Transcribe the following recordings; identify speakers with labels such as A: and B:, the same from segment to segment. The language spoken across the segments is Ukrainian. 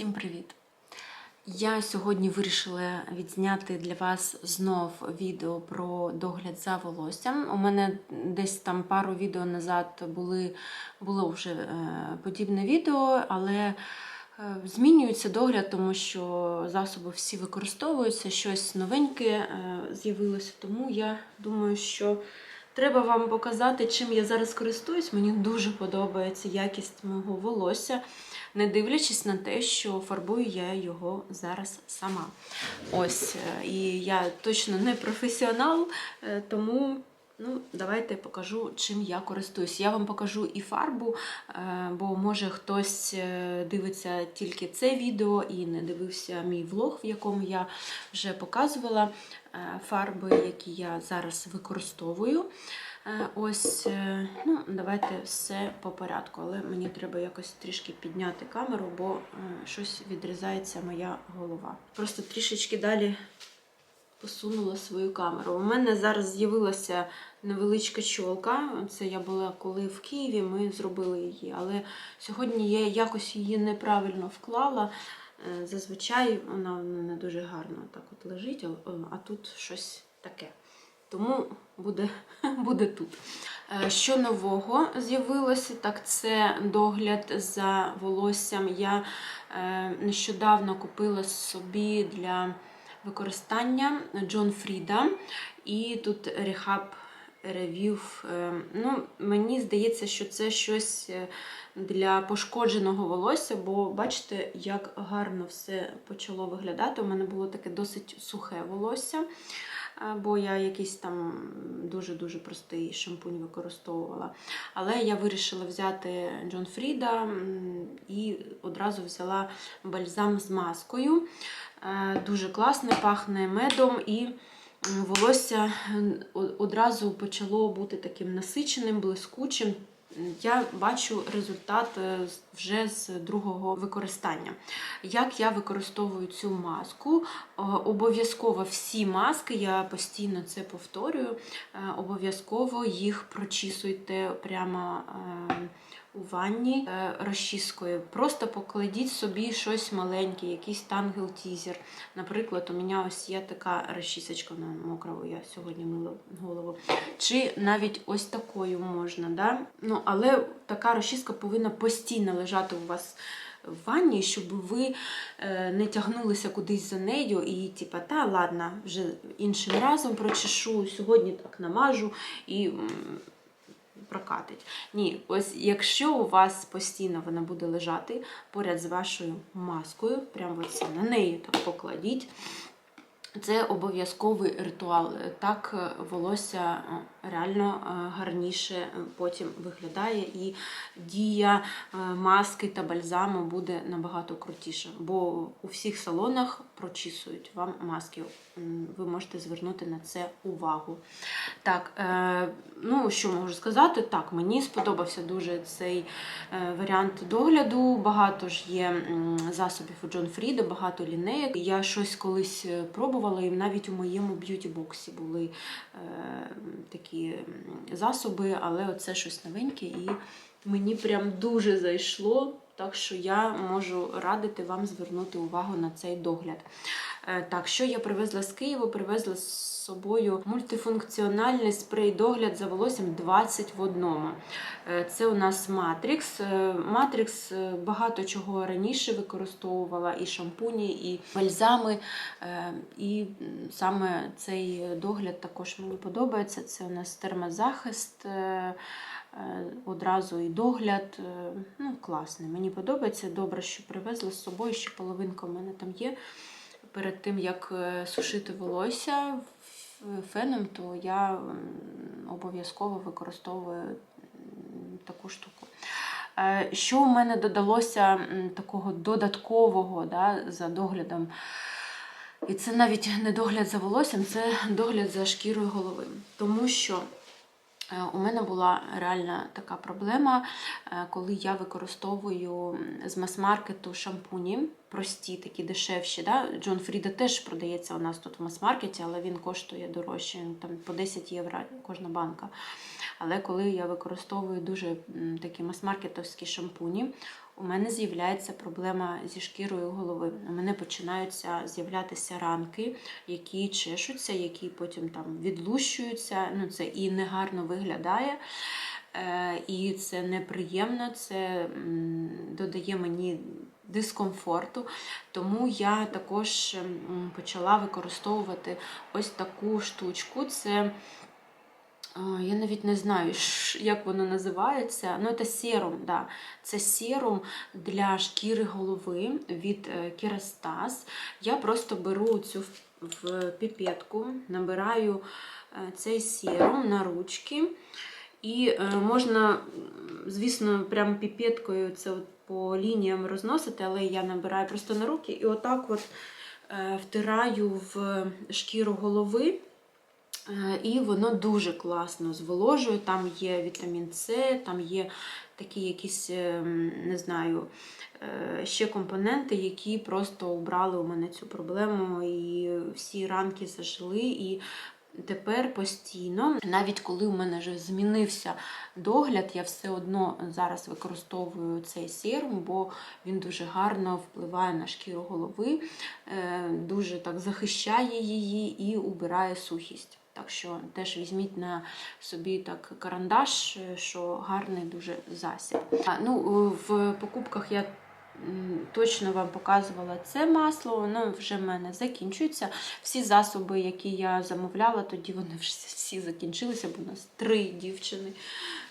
A: Всім привіт! Я сьогодні вирішила відзняти для вас знов відео про догляд за волоссям. У мене десь там пару відео назад були, було вже е, подібне відео, але е, змінюється догляд, тому що засоби всі використовуються, щось новеньке е, з'явилося. Тому я думаю, що треба вам показати, чим я зараз користуюсь. Мені дуже подобається якість мого волосся не дивлячись на те, що фарбую я його зараз сама. Ось, е, і я точно не професіонал, е, тому. Ну, давайте покажу, чим я користуюсь. Я вам покажу і фарбу, е, бо може хтось е, дивиться тільки це відео і не дивився мій влог, в якому я вже показувала е, фарби, які я зараз використовую. Ось, ну, давайте все по порядку, але мені треба якось трішки підняти камеру, бо щось відрізається моя голова. Просто трішечки далі посунула свою камеру. У мене зараз з'явилася невеличка чолка. Це я була коли в Києві, ми зробили її. Але сьогодні я якось її неправильно вклала. Е, Зазвичай вона не дуже гарно так от лежить, а- тут щось таке. Тому буде, буде тут. Е, Що нового з'явилося, так це догляд за волоссям. Я е, нещодавно купила собі для використання Джон Фріда. І тут Rehab Review. е, Ну, мені здається, що це щось е, для пошкодженого волосся, бо бачите, як гарно все почало виглядати. У мене було таке досить сухе волосся е, бо я якийсь там дуже-дуже простий шампунь використовувала. Але я вирішила взяти Джон Фріда і одразу взяла бальзам з маскою. Дуже класний, пахне медом і волосся одразу почало бути таким насиченим, блискучим. Я бачу результат е, вже з другого використання. Як я використовую цю маску? Е, Обов'язково всі маски, я постійно це повторюю, е, обов'язково їх прочісуйте прямо е, у ванні е, розчіскою. Просто покладіть собі щось маленьке, якийсь тангл-тізер. Наприклад, у мене ось є така розчісочка, вона мокра, я сьогодні мила голову. Чи навіть ось такою можна. Да? Ну, але така розчіска повинна постійно лежати у вас в ванні, щоб ви е, не тягнулися кудись за нею і, типа, та ладно, вже іншим разом прочешу, сьогодні так намажу і прокатить. Ні, ось якщо у вас постійно вона буде лежати поряд з вашою маскою, прямо ось на неї так покладіть. Це обов'язковий ритуал. Так е, волосся реально е, гарніше е, потім виглядає, і дія е, маски та бальзаму буде набагато крутіша. Бо у всіх салонах прочісують вам маски. Ви можете звернути на це увагу. Так, ну що можу сказати? Так, мені сподобався дуже цей варіант догляду. Багато ж є засобів у Джон Фріда, багато лінеїк. Я щось колись пробувала, і навіть у моєму б'юті-боксі були е, такі засоби, але оце щось новеньке, і мені прям дуже зайшло. Так що я можу радити вам звернути увагу на цей догляд. Е, Так, що я привезла з Києва? Привезла з собою мультифункціональний спрей-догляд за волоссям 20 в одному. Е, Це у нас Matrix. Е, е, багато чого раніше використовувала і шампуні, і бальзами. І саме цей догляд також мені подобається. Це у нас термозахист. Одразу і догляд. Ну, класний. Мені подобається. Добре, що привезла з собою, ще половинка в мене там є. Перед тим, як е, сушити волосся феном, то я обов'язково використовую таку штуку. Е, Що у мене додалося такого додаткового да, за доглядом? І це навіть не догляд за волоссям, це догляд за шкірою голови. Тому що У мене була реальна така проблема, е, коли я використовую з мас-маркету шампуні, прості, такі дешевші. Да? Джон Фріда теж продається у нас тут в мас-маркеті, але він коштує дорожче, там по 10 євро кожна банка. Але коли я використовую дуже такі мас-маркетовські шампуні, у мене з'являється проблема зі шкірою голови. У мене починаються з'являтися ранки, які чешуться, які потім там відлущуються. Ну, це і негарно виглядає. Е, І це неприємно, це додає мені дискомфорту. Тому я також почала використовувати ось таку штучку. Це Я навіть не знаю, як воно називається. Ну, це серум, да. Це серум для шкіри голови від е, Kerastase. Я просто беру цю в- піпетку, набираю е, цей серум на ручки. І е, можна, звісно, прям піпеткою це от по лініям розносити, але я набираю просто на руки і отак от е, втираю в шкіру голови. Е, І воно дуже класно зволожує. Там є вітамін С, там є такі якісь, е, не знаю, е, ще компоненти, які просто убрали у мене цю проблему, і всі ранки зажили. І тепер постійно, навіть коли у мене вже змінився догляд, я все одно зараз використовую цей серум, бо він дуже гарно впливає на шкіру голови, дуже так захищає її і убирає сухість. Так що теж візьміть на собі так карандаш, е, що гарний дуже засіб. А, ну, в покупках я точно вам показувала це масло, воно вже в мене закінчується. Всі засоби, які я замовляла, тоді вони вже всі закінчилися, бо у нас три дівчини.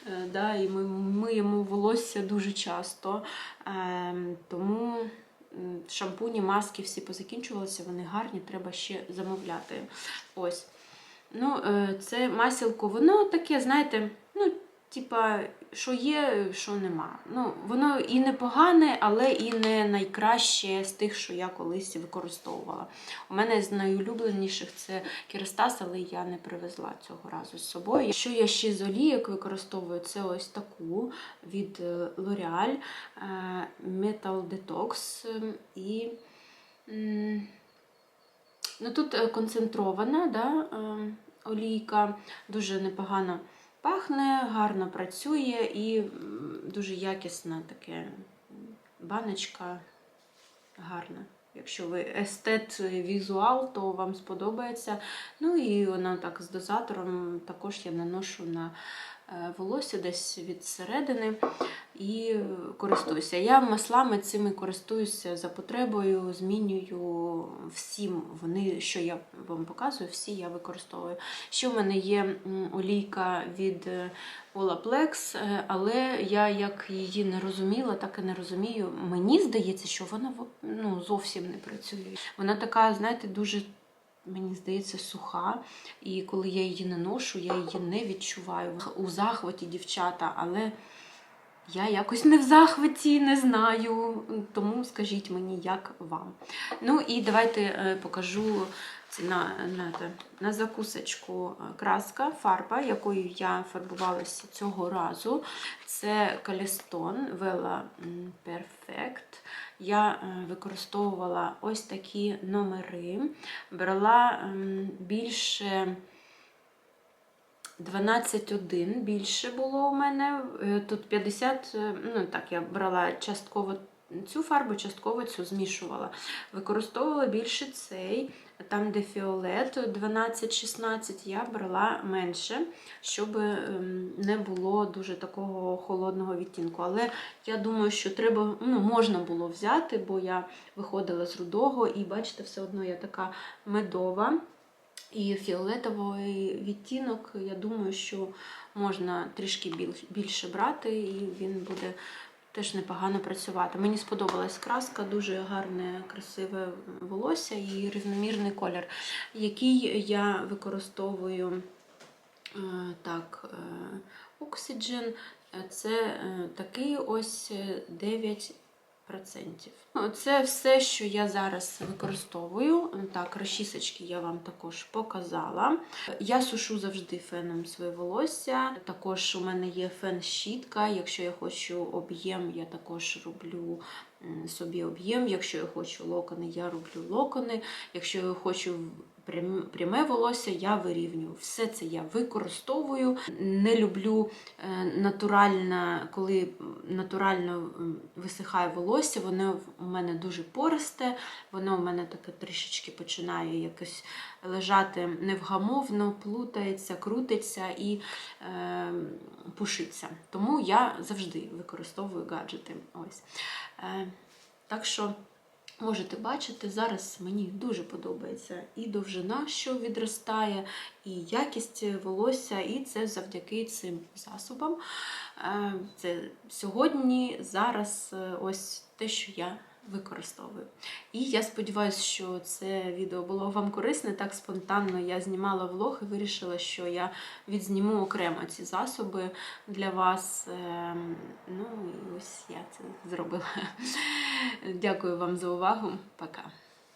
A: Е, Да, і ми миємо волосся дуже часто. Ем, Тому шампуні, маски всі позакінчувалися, вони гарні, треба ще замовляти. Ось. Ну, е, це масілко, воно таке, знаєте, ну, типа, що є, що нема. Ну, воно і не погане, але і не найкраще з тих, що я колись використовувала. У мене з найулюбленіших це Керастас, але я не привезла цього разу з собою. Що я ще з олійок використовую, це ось таку від е, L'Oreal е, Metal Detox ем, і. Ну, тут е, концентрована да, е, олійка, дуже непогано пахне, гарно працює і дуже якісна таке баночка гарна. Якщо ви естет візуал, то вам сподобається. Ну і вона так з дозатором також я наношу на е, волосся десь від середини і користуюся. Я маслами цими користуюся за потребою, змінюю всім. Вони, що я вам показую, всі я використовую. Ще в мене є олійка від е, Olaplex, е, але я як її не розуміла, так і не розумію. Мені здається, що вона ну, зовсім не працює. Вона така, знаєте, дуже. Мені здається, суха, і коли я її наношу, я її не відчуваю. У захваті дівчата, але я якось не в захваті, не знаю. Тому скажіть мені, як вам. Ну і давайте е, покажу на, на, на закусочку е, краска, фарба, якою я фарбувалася цього разу. Це Calestone Vela Perfect. Я е, використовувала ось такі номери, брала більше. 12,1 більше було у мене. Е, Тут 50, е, ну так, я брала частково цю фарбу, частково цю змішувала. Використовувала більше цей, там, де фіолет 12-16, я брала менше, щоб ем, не було дуже такого холодного відтінку. Але я думаю, що треба, ну, можна було взяти, бо я виходила з рудого, і бачите, все одно я така медова. І фіолетовий відтінок, я думаю, що можна трішки більше брати, і він буде теж непогано працювати. Мені сподобалась краска, дуже гарне, красиве волосся і рівномірний колір, який я використовую е, так, е, Oxygen. Це е, такий ось е, 9%. Це все, що я зараз використовую. Так, розчісочки я вам також показала. Я сушу завжди феном своє волосся. Також у мене є фен-щітка. Якщо я хочу об'єм, я також роблю собі об'єм. Якщо я хочу локони, я роблю локони. Якщо я хочу пряме волосся я вирівнюю. Все це я використовую. Не люблю е, натурально, коли натурально висихає волосся, воно у мене дуже пористе, воно у мене таке трішечки починає якось лежати невгамовно, плутається, крутиться і е, пушиться. Тому я завжди використовую гаджети. Ось. Е, так що. Можете бачити, зараз мені дуже подобається і довжина, що відростає, і якість волосся, і це завдяки цим засобам. Е, Це сьогодні, зараз е, ось те, що я використовую. І я сподіваюся, що це відео було вам корисне. Так спонтанно я знімала влог і вирішила, що я відзніму окремо ці засоби для вас. Ем, Ну і ось я це зробила. Дякую вам за увагу. Пока.